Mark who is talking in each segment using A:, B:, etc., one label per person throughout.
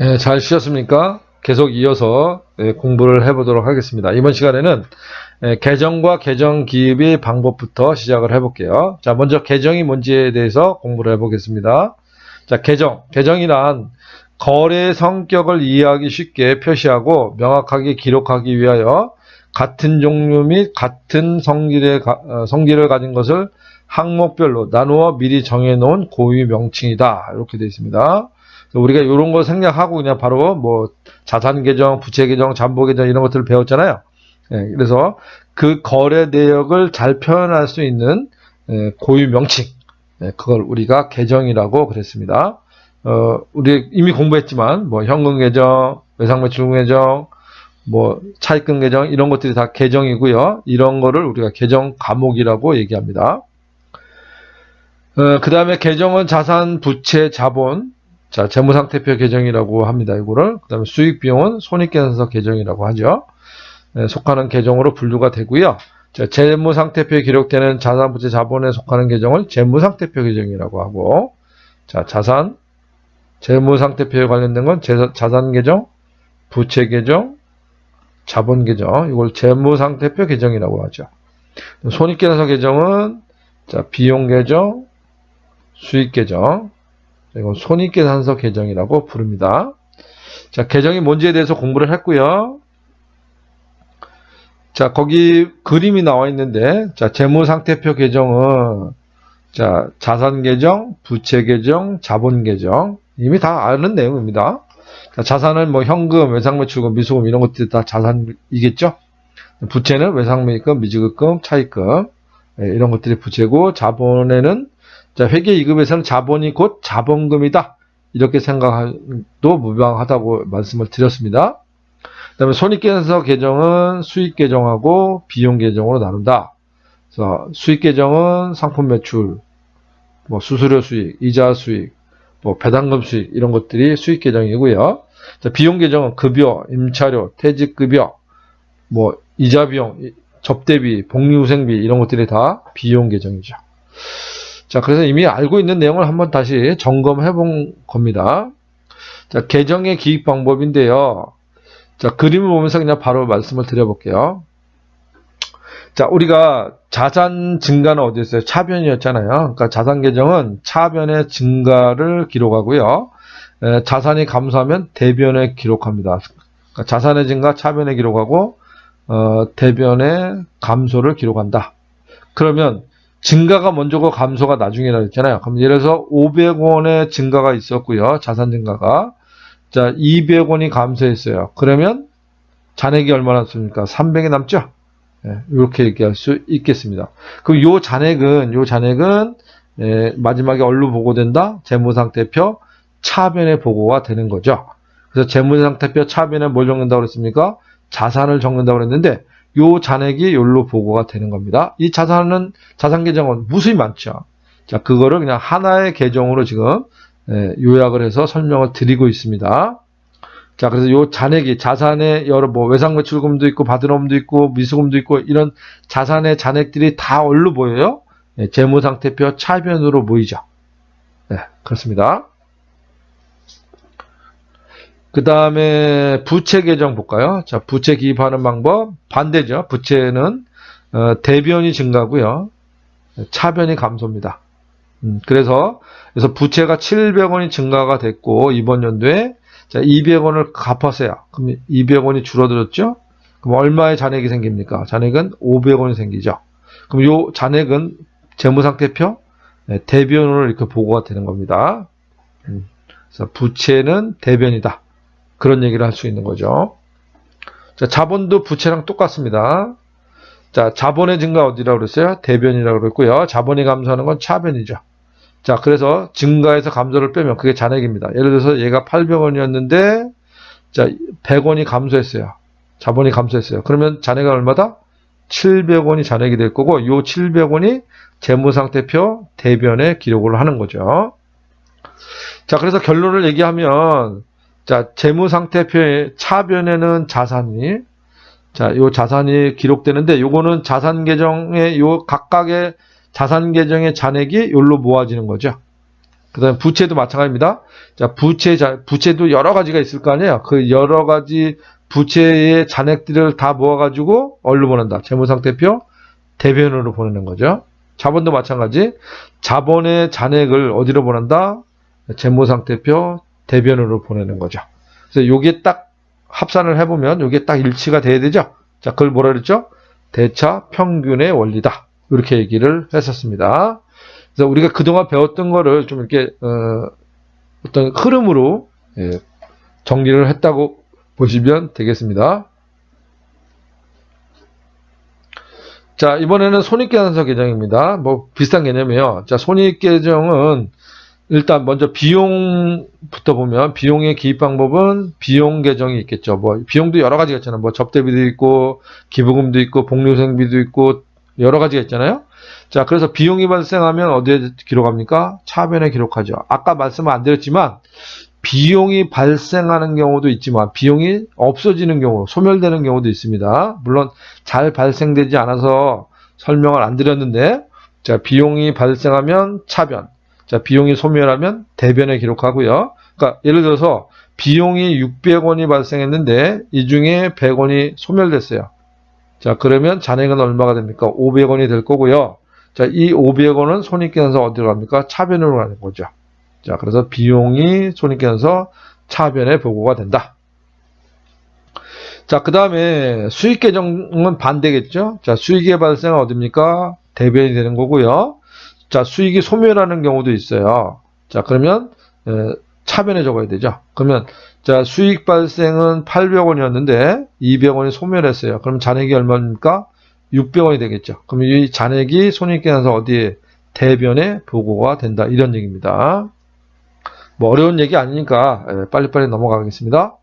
A: 예, 잘 쉬셨습니까? 계속 이어서 예, 공부를 해보도록 하겠습니다. 이번 시간에는 예, 계정과 계정 기입의 방법부터 시작을 해볼게요. 자, 먼저 계정이 뭔지에 대해서 공부를 해보겠습니다. 자, 계정. 계정이란 거래 성격을 이해하기 쉽게 표시하고 명확하게 기록하기 위하여 같은 종류 및 같은 성질의, 가- 어, 성질을 가진 것을 항목별로 나누어 미리 정해놓은 고유 명칭이다. 이렇게 되어 있습니다. 우리가 이런 거 생략하고 그냥 바로 뭐 자산 계정, 부채 계정, 잠보 계정 이런 것들을 배웠잖아요. 예, 그래서 그 거래 내역을 잘 표현할 수 있는 예, 고유 명칭, 예, 그걸 우리가 계정이라고 그랬습니다. 어, 우리 이미 공부했지만 뭐 현금 계정, 외상매출금 계정, 뭐 차입금 계정 이런 것들이 다 계정이고요. 이런 거를 우리가 계정 과목이라고 얘기합니다. 그 다음에 계정은 자산, 부채, 자본, 자, 재무상태표 계정이라고 합니다. 이거를. 그 다음에 수익비용은 손익계산서 계정이라고 하죠. 네, 속하는 계정으로 분류가 되고요. 자, 재무상태표에 기록되는 자산, 부채, 자본에 속하는 계정을 재무상태표 계정이라고 하고, 자, 자산, 재무상태표에 관련된 건 재- 자산 계정, 부채 계정, 자본 계정, 이걸 재무상태표 계정이라고 하죠. 손익계산서 계정은 자, 비용 계정, 수익 계정, 이건 손익계 산서 계정이라고 부릅니다. 자, 계정이 뭔지에 대해서 공부를 했고요. 자, 거기 그림이 나와 있는데, 자, 재무상태표 계정은, 자, 자산 계정, 부채 계정, 자본 계정, 이미 다 아는 내용입니다. 자, 자산은 뭐 현금, 외상매출금, 미수금 이런 것들이 다 자산이겠죠? 부채는 외상매입금, 미지급금, 차입금, 예, 이런 것들이 부채고, 자본에는 자, 회계이급에서는 자본이 곧 자본금이다. 이렇게 생각도 무방하다고 말씀을 드렸습니다. 그 다음에 손익계산서 계정은 수익 계정하고 비용 계정으로 나눈다. 그래서 수익 계정은 상품 매출, 뭐 수수료 수익, 이자 수익, 뭐 배당금 수익 이런 것들이 수익 계정이고요. 자, 비용 계정은 급여, 임차료, 퇴직 급여, 뭐 이자 비용, 이- 접대비, 복리후생비 이런 것들이 다 비용 계정이죠. 자, 그래서 이미 알고 있는 내용을 한번 다시 점검해 본 겁니다. 자, 계정의 기입 방법인데요. 자, 그림을 보면서 그냥 바로 말씀을 드려볼게요. 자, 우리가 자산 증가는 어디 있어요? 차변이었잖아요. 그러니까 자산 계정은 차변의 증가를 기록하고요. 에, 자산이 감소하면 대변에 기록합니다. 그러니까 자산의 증가, 차변에 기록하고 어, 대변의 감소를 기록한다. 그러면 증가가 먼저고 감소가 나중이라 했잖아요. 그럼 예를 들어서 500원의 증가가 있었고요. 자산 증가가. 자, 200원이 감소했어요. 그러면 잔액이 얼마나 남습니까? 300이 남죠? 예, 이렇게 얘기할 수 있겠습니다. 그럼 요 잔액은, 요 잔액은, 예, 마지막에 얼로 보고된다? 재무상태표 차변에 보고가 되는 거죠. 그래서 재무상태표 차변에 뭘 적는다고 그랬습니까? 자산을 적는다고 그랬는데, 요 잔액이 요로 보고가 되는 겁니다. 이 자산은 자산 계정은 무수히 많죠. 자, 그거를 그냥 하나의 계정으로 지금 예, 요약을 해서 설명을 드리고 있습니다. 자, 그래서 요 잔액이 자산의 여러 뭐 외상 매출금도 있고 바드럼도 있고 미수금도 있고 이런 자산의 잔액들이 다 얼로 보여요? 예, 재무상태표 차변으로 보이죠. 네, 그렇습니다. 그 다음에 부채 계정 볼까요? 자, 부채 기입하는 방법 반대죠. 부채는 어, 대변이 증가고요. 차변이 감소입니다. 음, 그래서 그래서 부채가 700원이 증가가 됐고 이번 연도에 자 200원을 갚았어요. 그럼 200원이 줄어들었죠? 그럼 얼마의 잔액이 생깁니까? 잔액은 500원이 생기죠. 그럼 요 잔액은 재무상태표 네, 대변으로 이렇게 보고가 되는 겁니다. 음, 그래서 부채는 대변이다. 그런 얘기를 할 수 있는 거죠. 자, 자본도 부채랑 똑같습니다. 자, 자본의 증가 어디라고 그랬어요? 대변이라고 그랬고요. 자본이 감소하는 건 차변이죠. 자, 그래서 증가에서 감소를 빼면 그게 잔액입니다. 예를 들어서 얘가 800원이었는데, 자, 100원이 감소했어요. 자본이 감소했어요. 그러면 잔액은 얼마다? 700원이 잔액이 될 거고, 요 700원이 재무상태표 대변에 기록을 하는 거죠. 자, 그래서 결론을 얘기하면, 자, 재무상태표의 차변에는 자산이, 자, 요 자산이 기록되는데, 요거는 자산 계정의 요 각각의 자산 계정의 잔액이 요로 모아지는 거죠. 그 다음에 부채도 마찬가지입니다. 자, 부채, 자, 부채도 여러 가지가 있을 거 아니에요. 그 여러 가지 부채의 잔액들을 다 모아 가지고 얼로 보낸다. 재무상태표 대변으로 보내는 거죠. 자본도 마찬가지. 자본의 잔액을 어디로 보낸다? 재무상태표 대변으로 보내는 거죠. 그래서 요게 딱 합산을 해보면 요게 딱 일치가 돼야 되죠. 자, 그걸 뭐라 그랬죠? 대차 평균의 원리다. 이렇게 얘기를 했었습니다. 그래서 우리가 그동안 배웠던 거를 좀 이렇게 어, 떤 흐름으로 예, 정리를 했다고 보시면 되겠습니다. 자, 이번에는 손익계산서 계정입니다. 뭐 비슷한 개념이에요. 자, 손익계정은 일단 먼저 비용부터 보면 비용의 기입 방법은 비용 계정이 있겠죠. 뭐 비용도 여러 가지가 있잖아요. 뭐 접대비도 있고 기부금도 있고 복리후생비도 있고 여러 가지가 있잖아요. 자, 그래서 비용이 발생하면 어디에 기록합니까? 차변에 기록하죠. 아까 말씀을 안 드렸지만 비용이 발생하는 경우도 있지만 비용이 없어지는 경우, 소멸되는 경우도 있습니다. 물론 잘 발생되지 않아서 설명을 안 드렸는데 자, 비용이 발생하면 차변, 자, 비용이 소멸하면 대변에 기록하고요. 그러니까 예를 들어서 비용이 600원이 발생했는데 이 중에 100원이 소멸됐어요. 자, 그러면 잔액은 얼마가 됩니까? 500원이 될 거고요. 자, 이 500원은 손익계산서 어디로 갑니까? 차변으로 가는 거죠. 자, 그래서 비용이 손익계산서 차변에 보고가 된다. 자, 그 다음에 수익계정은 반대겠죠? 자, 수익의 발생은 어딥니까? 대변이 되는 거고요. 자, 수익이 소멸하는 경우도 있어요. 자, 그러면 에, 차변에 적어야 되죠. 그러면 자, 수익 발생은 800원이었는데 200원이 소멸했어요. 그럼 잔액이 얼마입니까? 600원이 되겠죠. 그럼 이 잔액이 손익계산서 어디에 대변에 보고가 된다. 이런 얘기입니다. 뭐 어려운 얘기 아니니까 예, 빨리빨리 넘어가겠습니다.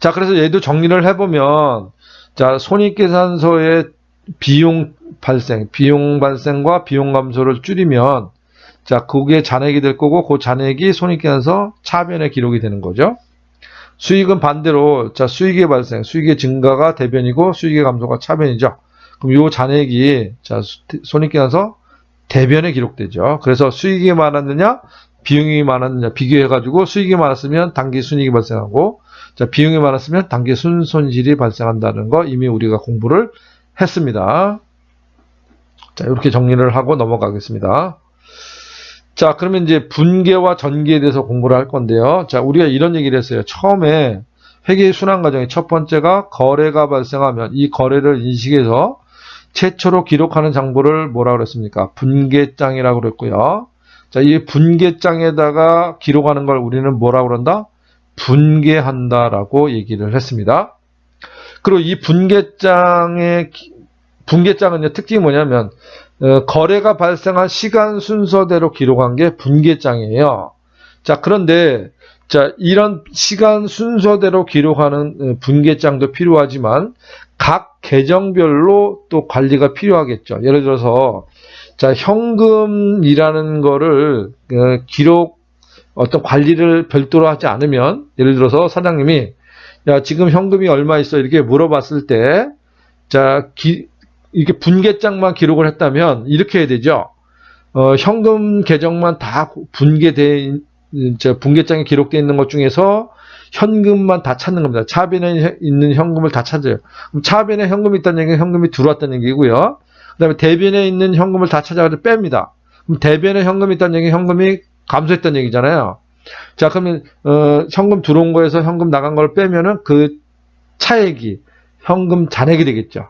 A: 자, 그래서 얘도 정리를 해보면 자, 손익계산서의 비용 발생, 비용 발생과 비용 감소를 줄이면 자, 그게 잔액이 될 거고 그 잔액이 손익계산서 차변에 기록이 되는 거죠. 수익은 반대로 자, 수익의 발생, 수익의 증가가 대변이고 수익의 감소가 차변이죠. 그럼 요 잔액이 자, 손익계산서 대변에 기록되죠. 그래서 수익이 많았느냐, 비용이 많았느냐 비교해 가지고 수익이 많았으면 단기 순이익이 발생하고 자, 비용이 많았으면 단기 순손실이 발생한다는 거 이미 우리가 공부를 했습니다. 자, 이렇게 정리를 하고 넘어가겠습니다. 자, 그러면 이제 분계와 전계에 대해서 공부를 할 건데요. 자, 우리가 이런 얘기를 했어요. 처음에 회계의 순환 과정의 첫 번째가 거래가 발생하면 이 거래를 인식해서 최초로 기록하는 장부를 뭐라 그랬습니까? 분계장이라고 그랬고요. 자, 이 분계장에다가 기록하는 걸 우리는 뭐라 그런다? 분계한다라고 얘기를 했습니다. 그리고 이 분계장의 분계장은 특징이 뭐냐면 어, 거래가 발생한 시간 순서대로 기록한 게 분계장이에요. 자, 그런데 자, 이런 시간 순서대로 기록하는 어, 분계장도 필요하지만 각 계정별로 또 관리가 필요하겠죠. 예를 들어서 자, 현금이라는 거를 어, 기록 어떤 관리를 별도로 하지 않으면 예를 들어서 사장님이 야, 지금 현금이 얼마 있어? 이렇게 물어봤을 때 자, 기, 이렇게 분계장만 기록을 했다면 이렇게 해야 되죠. 어, 현금 계정만 다 분계돼 저 분계장에 기록되어 있는 것 중에서 현금만 다 찾는 겁니다. 차변에 있는 현금을 다 찾아요. 그럼 차변에 현금이 있다는 얘기는 현금이 들어왔다는 얘기고요. 그 다음에 대변에 있는 현금을 다 찾아가서 뺍니다. 그럼 대변에 현금이 있다는 얘기는 현금이 감소했다는 얘기잖아요. 자, 그러면, 어, 현금 들어온 거에서 현금 나간 걸 빼면은 그 차액이 현금 잔액이 되겠죠.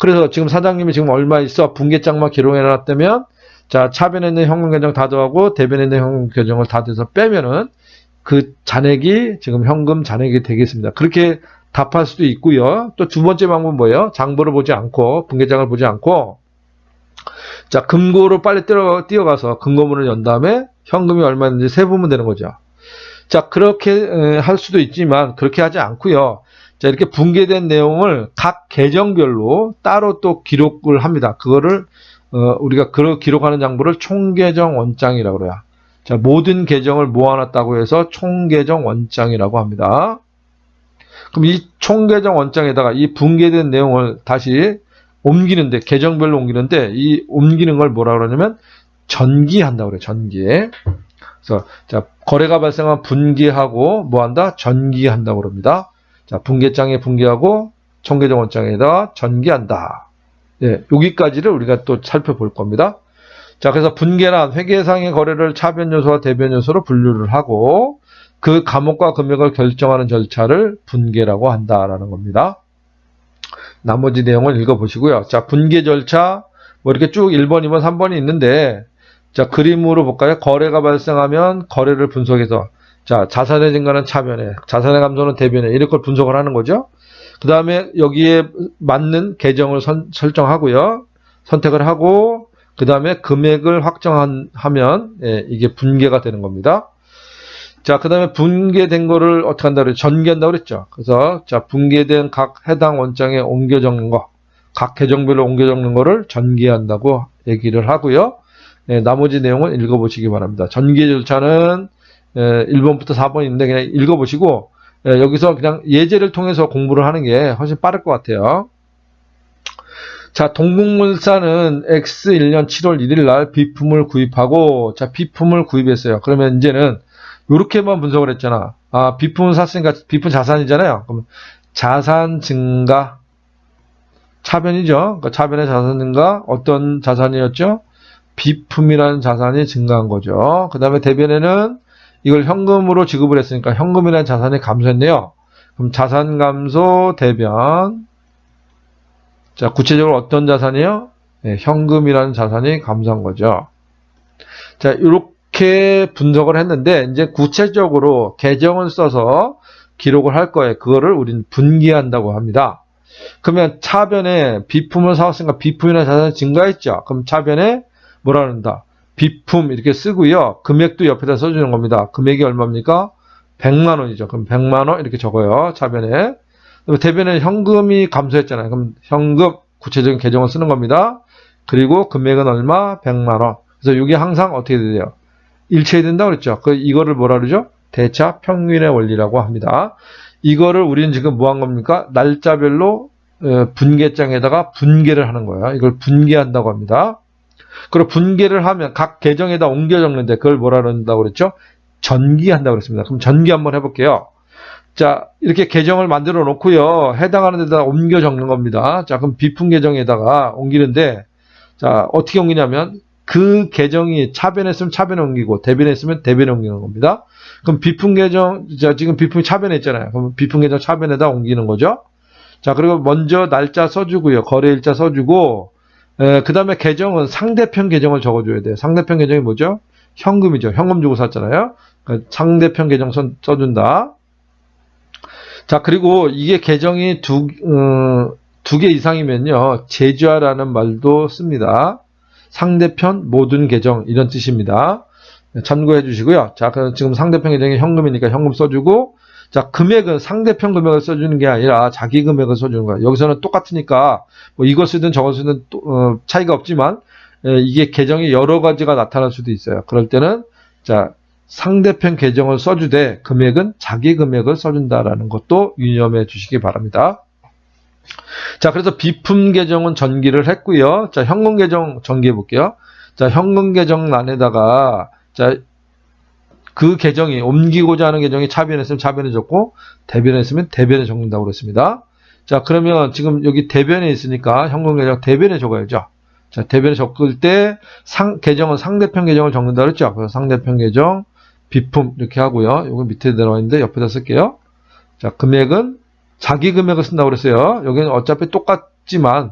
A: 그래서 지금 사장님이 지금 얼마 있어 분계장만 기록해 놨다면 자, 차변에 있는 현금 계정 다 더하고 대변에 있는 현금 계정을 다 돼서 빼면은 그 잔액이 지금 현금 잔액이 되겠습니다. 그렇게 답할 수도 있고요. 또 두 번째 방법은 뭐예요? 장부를 보지 않고 분계장을 보지 않고 자 금고로 빨리 뛰어, 뛰어가서 금고문을 연 다음에 현금이 얼마인지 세보면 되는 거죠. 자 그렇게 할 수도 있지만 그렇게 하지 않고요. 자 이렇게 분계된 내용을 각 계정별로 따로 또 기록을 합니다. 그거를 어, 우리가 그 기록하는 장부를 총계정 원장이라고 그래요. 자 모든 계정을 모아놨다고 해서 총계정 원장이라고 합니다. 그럼 이 총계정 원장에다가 이 분계된 내용을 다시 옮기는데 계정별로 옮기는데 이 옮기는 걸 뭐라 그러냐면 전기한다고 그래요. 전기. 그래서 자 거래가 발생하면 분기하고 뭐 한다 전기한다고 그럽니다. 자 분계장에 분기하고 총계정 원장에다 전기한다. 예, 여기까지를 우리가 또 살펴볼 겁니다. 자 그래서 분계란 회계상의 거래를 차변 요소와 대변 요소로 분류를 하고 그 감옥과 금액을 결정하는 절차를 분계라고 한다라는 겁니다. 나머지 내용을 읽어보시고요. 자, 분계 절차, 뭐 이렇게 쭉 1번, 2번, 3번이 있는데, 자, 그림으로 볼까요? 거래가 발생하면 거래를 분석해서, 자, 자산의 증가는 차변에, 자산의 감소는 대변에, 이런 걸 분석을 하는 거죠. 그 다음에 여기에 맞는 계정을 선- 설정하고요. 선택을 하고, 그 다음에 금액을 확정하면, 예, 이게 분계가 되는 겁니다. 자, 그 다음에 분계된 거를 어떻게 한다 그랬죠? 전개한다 그랬죠? 그래서, 자, 분계된 각 해당 원장에 옮겨 적는 거, 각 계정별로 옮겨 적는 거를 전개한다고 얘기를 하고요. 예, 나머지 내용은 읽어보시기 바랍니다. 전개 절차는, 예, 1번부터 4번 있는데 그냥 읽어보시고, 예, 여기서 그냥 예제를 통해서 공부를 하는 게 훨씬 빠를 것 같아요. 자, 동국물산은 X1년 7월 1일 날 비품을 구입하고, 자, 비품을 구입했어요. 그러면 이제는 이렇게만 분석을 했잖아. 아, 비품을 샀으니까 비품 자산이잖아요. 그럼 자산 증가 차변이죠. 그러니까 차변의 자산 증가 어떤 자산이었죠? 비품이라는 자산이 증가한 거죠. 그 다음에 대변에는 이걸 현금으로 지급을 했으니까 현금이라는 자산이 감소했네요. 그럼 자산 감소 대변. 자, 구체적으로 어떤 자산이요? 네, 현금이라는 자산이 감소한 거죠. 자, 이렇게 분석을 했는데 이제 구체적으로 계정을 써서 기록을 할 거예요. 그거를 우리는 분기한다고 합니다. 그러면 차변에 비품을 사왔으니까 비품이나 자산이 증가했죠. 그럼 차변에 뭐라 그런다? 비품 이렇게 쓰고요. 금액도 옆에다 써주는 겁니다. 금액이 얼마입니까? 100만 원이죠. 그럼 100만 원 이렇게 적어요. 그리고 대변에 현금이 감소했잖아요. 그럼 현금 구체적인 계정을 쓰는 겁니다. 그리고 금액은 얼마? 100만 원. 그래서 이게 항상 어떻게 돼요? 일체된다 그랬죠. 그 이거를 뭐라 그러죠? 대차 평균의 원리라고 합니다. 이거를 우리는 지금 뭐 한 겁니까? 날짜별로 어, 분계장에다가 분계를 하는 거예요. 이걸 분계한다고 합니다. 그리고 분계를 하면 각 계정에다 옮겨 적는데 그걸 뭐라 그런다고 그랬죠? 전기한다고 그랬습니다. 그럼 전기 한번 해볼게요. 자, 이렇게 계정을 만들어 놓고요. 해당하는 데다 옮겨 적는 겁니다. 자, 그럼 비품 계정에다가 옮기는데, 자, 어떻게 옮기냐면, 그 계정이 차변했으면 차변에 옮기고, 대변했으면 대변에 옮기는 겁니다. 그럼 비품 계정, 자, 지금 비품이 차변에 있잖아요. 그럼 비품 계정 차변에다 옮기는 거죠. 자, 그리고 먼저 날짜 써주고요. 거래일자 써주고, 그 다음에 계정은 상대편 계정을 적어줘야 돼요. 상대편 계정이 뭐죠? 현금이죠. 현금 주고 샀잖아요. 그러니까 상대편 계정 써, 써준다. 자, 그리고 이게 계정이 두, 어, 두개 이상이면요. 제주하라는 말도 씁니다. 상대편 모든 계정, 이런 뜻입니다. 참고해 주시고요. 자, 그럼 지금 상대편 계정이 현금이니까 현금 써주고, 자, 금액은 상대편 금액을 써주는 게 아니라 자기 금액을 써주는 거예요. 여기서는 똑같으니까, 뭐 이걸 쓰든 저걸 쓰든 또, 어, 차이가 없지만, 에, 이게 계정이 여러 가지가 나타날 수도 있어요. 그럴 때는, 자, 상대편 계정을 써주되 금액은 자기 금액을 써준다라는 것도 유념해 주시기 바랍니다. 자, 그래서 비품 계정은 전기를 했고요. 자, 현금 계정 전기해 볼게요. 자, 현금 계정란에다가 자, 그 계정이 옮기고자 하는 계정이 차변했으면 차변에 적고 대변했으면 대변에 적는다고 그랬습니다. 자, 그러면 지금 여기 대변에 있으니까 현금 계정 대변에 적어야죠. 자, 대변에 적을 때 상, 계정은 상대편 계정을 적는다 그랬죠. 그래서 상대편 계정 비품 이렇게 하고요. 이거 밑에 들어가 있는데 옆에다 쓸게요. 자, 금액은 자기 금액을 쓴다고 그랬어요. 여기는 어차피 똑같지만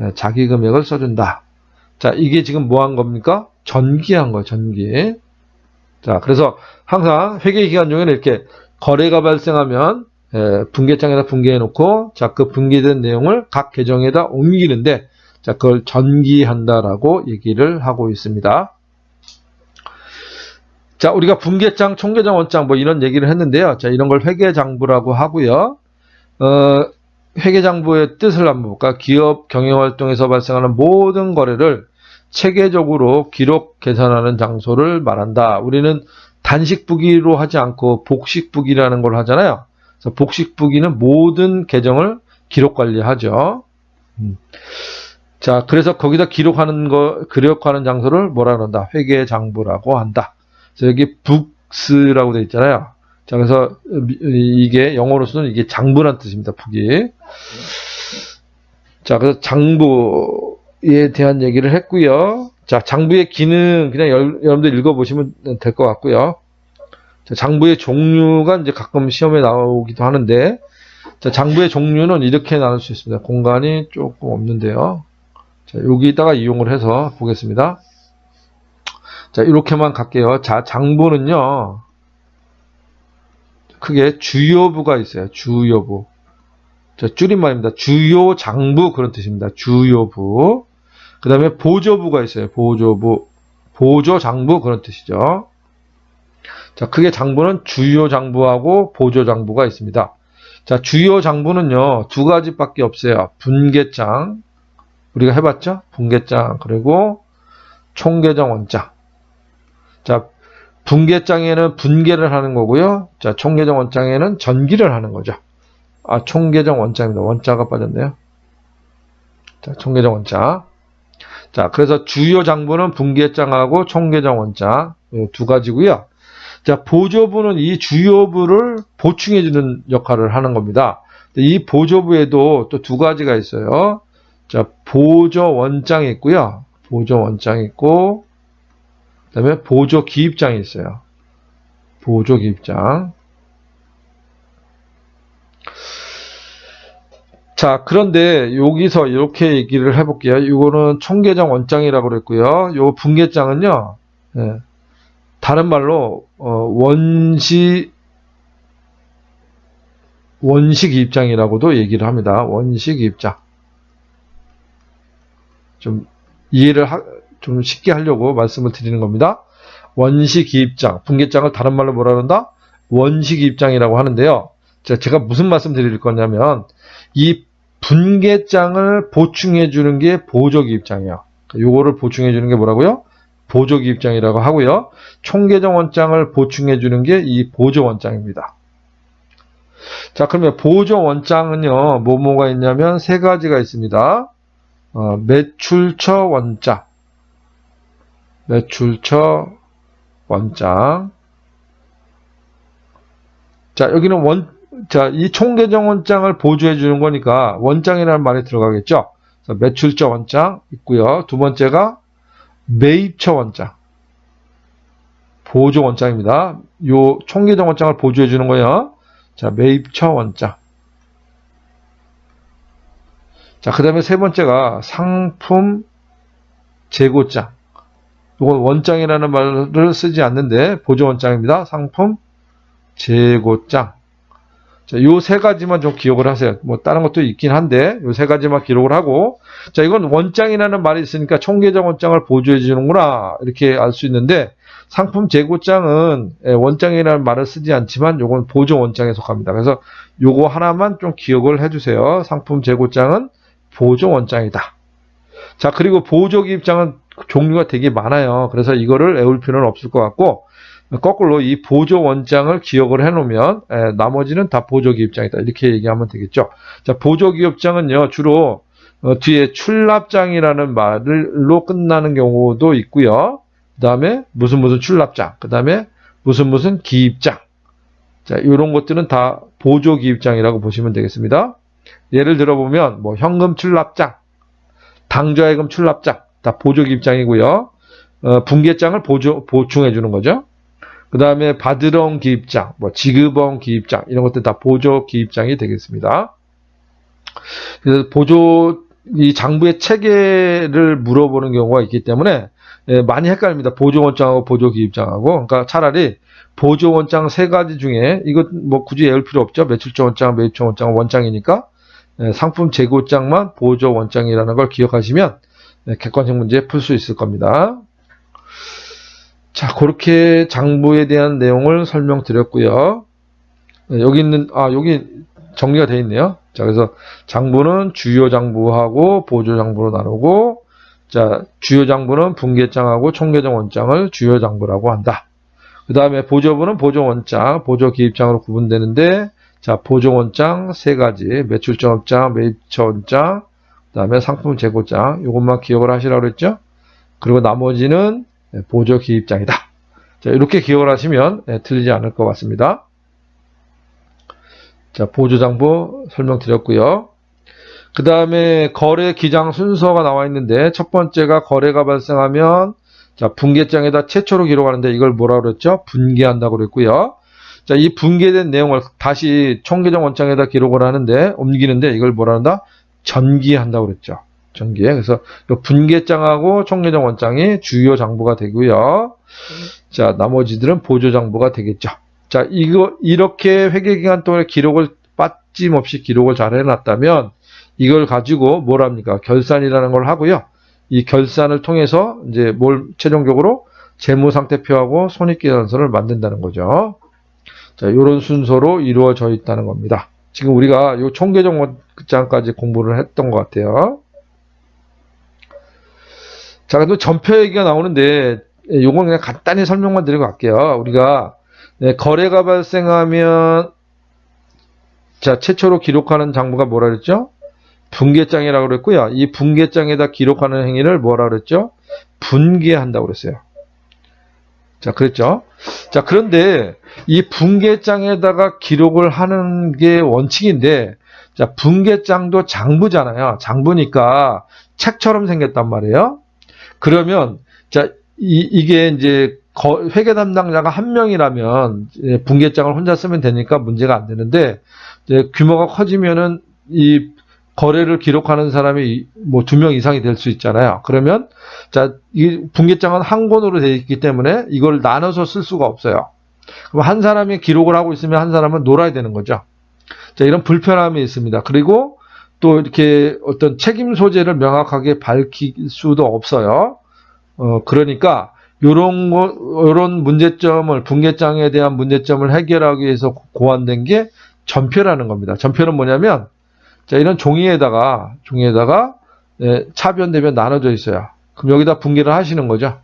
A: 예, 자기 금액을 써준다. 자, 이게 지금 뭐 한 겁니까? 전기한 거예요, 전기. 자, 그래서 항상 회계 기간 중에는 이렇게 거래가 발생하면 예, 분계장에다 분계해 놓고 자, 그 분계된 내용을 각 계정에다 옮기는데 자, 그걸 전기한다라고 얘기를 하고 있습니다. 자, 우리가 분계장, 총계장, 원장 뭐 이런 얘기를 했는데요. 자, 이런 걸 회계장부라고 하고요. 어, 회계장부의 뜻을 한번 볼까? 기업 경영활동에서 발생하는 모든 거래를 체계적으로 기록 계산하는 장소를 말한다. 우리는 단식부기로 하지 않고 복식부기라는 걸 하잖아요. 그래서 복식부기는 모든 계정을 기록 관리하죠. 음. 자, 그래서 거기다 기록하는 거, 기록하는 장소를 뭐라 그런다? 회계 장부라고 한다. 자, 여기 북스라고 되어 있잖아요. 자, 그래서 미- 이게 영어로서는 이게 장부란 뜻입니다. 북이. 자, 그래서 장부 에 대한 얘기를 했고요. 자, 장부의 기능 그냥 여, 러분들 읽어보시면 될 것 같고요. 자, 장부의 종류가 이제 가끔 시험에 나오기도 하는데, 자, 장부의 종류는 이렇게 나눌 수 있습니다. 공간이 조금 없는데요. 자, 여기다가 이용을 해서 보겠습니다. 자, 이렇게만 갈게요. 자, 장부는요, 크게 주요부가 있어요. 주요부. 자, 줄임말입니다. 주요 장부 그런 뜻입니다. 주요부. 그 다음에 보조부가 있어요. 보조부. 보조 장부 그런 뜻이죠. 자, 크게 장부는 주요 장부하고 보조 장부가 있습니다. 자, 주요 장부는요, 두 가지밖에 없어요. 분계장. 우리가 해 봤죠? 분계장. 그리고 총계정 원장. 자, 분계장에는 분계를 하는 거고요. 자, 총계정 원장에는 전기를 하는 거죠. 아, 총계정 원장입니다. 원자가 빠졌네요. 자, 총계정 원장. 자, 그래서 주요 장부는 분계장하고 총계정 원장 이두 가지고요. 자, 보조부는 이 주요부를 보충해 주는 역할을 하는 겁니다. 이 보조부에도 또 두 가지가 있어요. 자, 보조 원장이 있고요. 보조 원장이 있고, 그 다음에 보조 기입장이 있어요. 보조 기입장. 자, 그런데 여기서 이렇게 얘기를 해볼게요. 이거는 총계장 원장이라고 그랬고요. 요 분계장은요, 예, 다른 말로, 어, 원시, 원식 입장이라고도 얘기를 합니다. 원식 입장. 좀 이해를 하- 좀 쉽게 하려고 말씀을 드리는 겁니다. 원식 입장, 분계장을 다른 말로 뭐라 그런다? 원식 입장이라고 하는데요. 자, 제가 무슨 말씀 드릴 거냐면, 이 분계장을 보충해 주는 게 보조기 입장이에요. 요거를 보충해 주는 게 뭐라고요? 보조기 입장이라고 하고요. 총계정 원장을 보충해 주는 게 이 보조 원장입니다. 자, 그러면 보조 원장은요, 뭐뭐가 있냐면 세 가지가 있습니다. 어, 매출처 원장, 매출처 원장. 자, 여기는 원, 자, 이 총계정 원장을 보조해 주는 거니까 원장이라는 말이 들어가겠죠. 매출처 원장 있고요. 두 번째가 매입처 원장. 보조 원장입니다. 요 총계정 원장을 보조해 주는 거예요. 자, 매입처 원장. 자, 그 다음에 세 번째가 상품 재고장. 이건 원장이라는 말을 쓰지 않는데 보조 원장입니다. 상품 재고장. 자, 요 세 가지만 좀 기억을 하세요. 뭐 다른 것도 있긴 한데 요 세 가지만 기록을 하고 자, 이건 원장이라는 말이 있으니까 총계정 원장을 보조해 주는구나. 이렇게 알 수 있는데 상품 재고장은 예, 원장이라는 말을 쓰지 않지만 요건 보조 원장에 속합니다. 그래서 요거 하나만 좀 기억을 해 주세요. 상품 재고장은 보조 원장이다. 자, 그리고 보조 기 입장은 종류가 되게 많아요. 그래서 이거를 외울 필요는 없을 것 같고, 거꾸로 이 보조 원장을 기억을 해 놓으면, 에, 나머지는 다 보조기 입장이다. 이렇게 얘기하면 되겠죠. 자, 보조기 입장은요, 주로, 어, 뒤에 출납장이라는 말로 끝나는 경우도 있고요. 그 다음에 무슨 무슨 출납장, 그 다음에 무슨 무슨 기입장. 자, 이런 것들은 다 보조 기 입장이라고 보시면 되겠습니다. 예를 들어보면, 뭐, 현금 출납장, 당좌예금 출납장, 다 보조 기 입장이고요. 어, 분계장을 보조, 보충해 주는 거죠. 그 다음에 바드렁 기입장, 뭐, 지급원 기입장, 이런 것들 다 보조 기입장이 되겠습니다. 그래서 보조, 이 장부의 체계를 물어보는 경우가 있기 때문에, 예, 많이 헷갈립니다. 보조원장하고 보조기입장하고. 그러니까 차라리 보조원장 세 가지 중에, 이것 뭐 굳이 외울 필요 없죠. 매출처 원장, 매입처 원장은 원장이니까, 예, 상품 재고장만 보조 원장이라는 걸 기억하시면 예, 객관식 문제 풀 수 있을 겁니다. 자, 그렇게 장부에 대한 내용을 설명드렸고요. 예, 여기 있는 아 여기 정리가 되어 있네요. 자, 그래서 장부는 주요 장부하고 보조 장부로 나누고 자, 주요 장부는 분계장하고 총계정 원장을 주요 장부라고 한다. 그 다음에 보조부는 보조 원장, 보조 기입장으로 구분되는데 자, 보조 원장 세 가지, 매출처 원장, 매입처 원장, 그 다음에 상품 재고장, 이것만 기억을 하시라고 그랬죠? 그리고 나머지는 보조 기입장이다. 자, 이렇게 기억을 하시면 예, 틀리지 않을 것 같습니다. 자, 보조장부 설명드렸고요. 그 다음에 거래 기장 순서가 나와 있는데 첫 번째가 거래가 발생하면 자, 분계장에다 최초로 기록하는데 이걸 뭐라 그랬죠? 분계한다고 그랬고요. 자, 이 분계된 내용을 다시 총계정 원장에다 기록을 하는데 옮기는데 이걸 뭐라 한다? 전기한다고 그랬죠. 전기에. 그래서 이 분계장하고 총계정 원장이 주요 장부가 되고요. 자, 나머지들은 보조 장부가 되겠죠. 자, 이거 이렇게 회계 기간 동안에 기록을 빠짐없이 기록을 잘 해놨다면 이걸 가지고 뭘 합니까? 결산이라는 걸 하고요. 이 결산을 통해서 이제 뭘 최종적으로 재무 상태표하고 손익계산서를 만든다는 거죠. 자, 이런 순서로 이루어져 있다는 겁니다. 지금 우리가 이 총계정장까지 공부를 했던 것 같아요. 자, 그래도 전표 얘기가 나오는데 요건 그냥 간단히 설명만 드리고 갈게요. 우리가 네, 거래가 발생하면 자 최초로 기록하는 장부가 뭐라 그랬죠? 분계장이라고 그랬고요. 이 분계장에다 기록하는 행위를 뭐라 그랬죠? 분계한다고 그랬어요. 자, 그랬죠? 자, 그런데 이 분계장에다가 기록을 하는 게 원칙인데, 자, 분계장도 장부잖아요. 장부니까 책처럼 생겼단 말이에요. 그러면, 자, 이, 이게 이제 거- 회계 담당자가 한 명이라면 예, 분계장을 혼자 쓰면 되니까 문제가 안 되는데, 규모가 커지면은 이 거래를 기록하는 사람이 뭐 두 명 이상이 될 수 있잖아요. 그러면 자, 이 분계장은 한 권으로 되어 있기 때문에 이걸 나눠서 쓸 수가 없어요. 그럼 한 사람이 기록을 하고 있으면 한 사람은 놀아야 되는 거죠. 자, 이런 불편함이 있습니다. 그리고 또 이렇게 어떤 책임 소재를 명확하게 밝힐 수도 없어요. 어, 그러니까 요런 거, 요런 문제점을, 분계장에 대한 문제점을 해결하기 위해서 고안된 게 전표라는 겁니다. 전표는 뭐냐면, 자, 이런 종이에다가, 종이에다가, 예, 차변, 대변 나눠져 있어요. 그럼 여기다 분계를 하시는 거죠.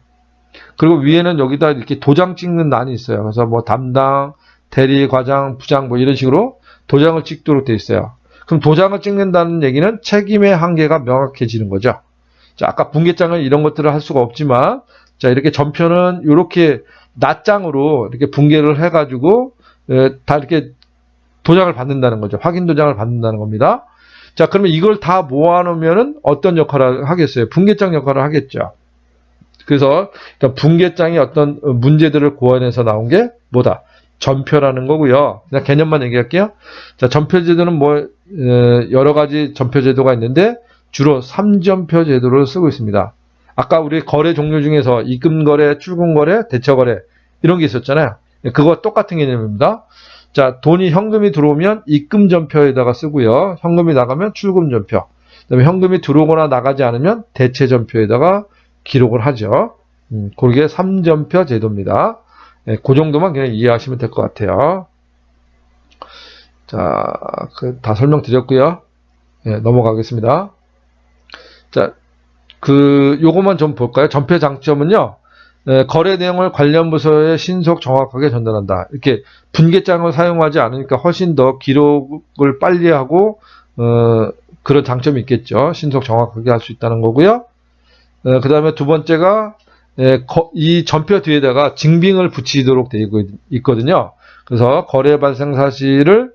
A: 그리고 위에는 여기다 이렇게 도장 찍는 난이 있어요. 그래서 뭐 담당, 대리, 과장, 부장 뭐 이런 식으로 도장을 찍도록 돼 있어요. 그럼 도장을 찍는다는 얘기는 책임의 한계가 명확해지는 거죠. 자, 아까 분계장은 이런 것들을 할 수가 없지만, 자, 이렇게 전표는 이렇게 낱장으로 이렇게 분계를 해가지고, 에, 다 이렇게 도장을 받는다는 거죠. 확인 도장을 받는다는 겁니다. 자, 그러면 이걸 다 모아놓으면은 어떤 역할을 하겠어요? 분계장 역할을 하겠죠. 그래서 분계장이 어떤 문제들을 고안해서 나온 게 뭐다? 전표라는 거고요. 그냥 개념만 얘기할게요. 자, 전표 제도는 뭐 에, 여러 가지 전표 제도가 있는데 주로 3전표 제도를 쓰고 있습니다. 아까 우리 거래 종류 중에서 입금 거래, 출금 거래, 대처 거래 이런 게 있었잖아요. 그거 똑같은 개념입니다. 자, 돈이 현금이 들어오면 입금 전표에다가 쓰고요. 현금이 나가면 출금 전표. 그다음에 현금이 들어오거나 나가지 않으면 대체 전표에다가 기록을 하죠. 음, 그게 3전표 제도입니다. 예, 그 정도만 그냥 이해하시면 될 것 같아요. 자, 그, 다 설명드렸고요. 예, 넘어가겠습니다. 자, 그, 요것만 좀 볼까요? 전표 장점은요, 예, 거래 내용을 관련 부서에 신속 정확하게 전달한다. 이렇게 분계장을 사용하지 않으니까 훨씬 더 기록을 빨리 하고, 어, 그런 장점이 있겠죠. 신속 정확하게 할 수 있다는 거고요. 그 다음에 두 번째가, 예, 거- 이 전표 뒤에다가 증빙을 붙이도록 되어 있거든요. 그래서 거래 발생 사실을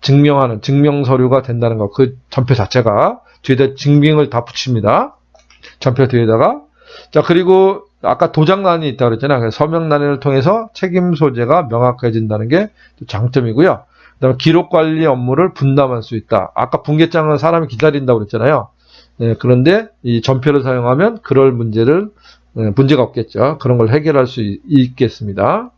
A: 증명하는 증명 서류가 된다는 거. 그 전표 자체가 뒤에다 증빙을 다 붙입니다. 전표 뒤에다가. 자, 그리고 아까 도장란이 있다고 그랬잖아요. 그래서 서명란을 통해서 책임 소재가 명확해진다는 게또 장점이고요. 그다음에 기록 관리 업무를 분담할 수 있다. 아까 분계장은 사람이 기다린다고 그랬잖아요. 예, 그런데 이 전표를 사용하면 그럴 문제를 예, 문제가 없겠죠. 그런 걸 해결할 수 있- 있겠습니다.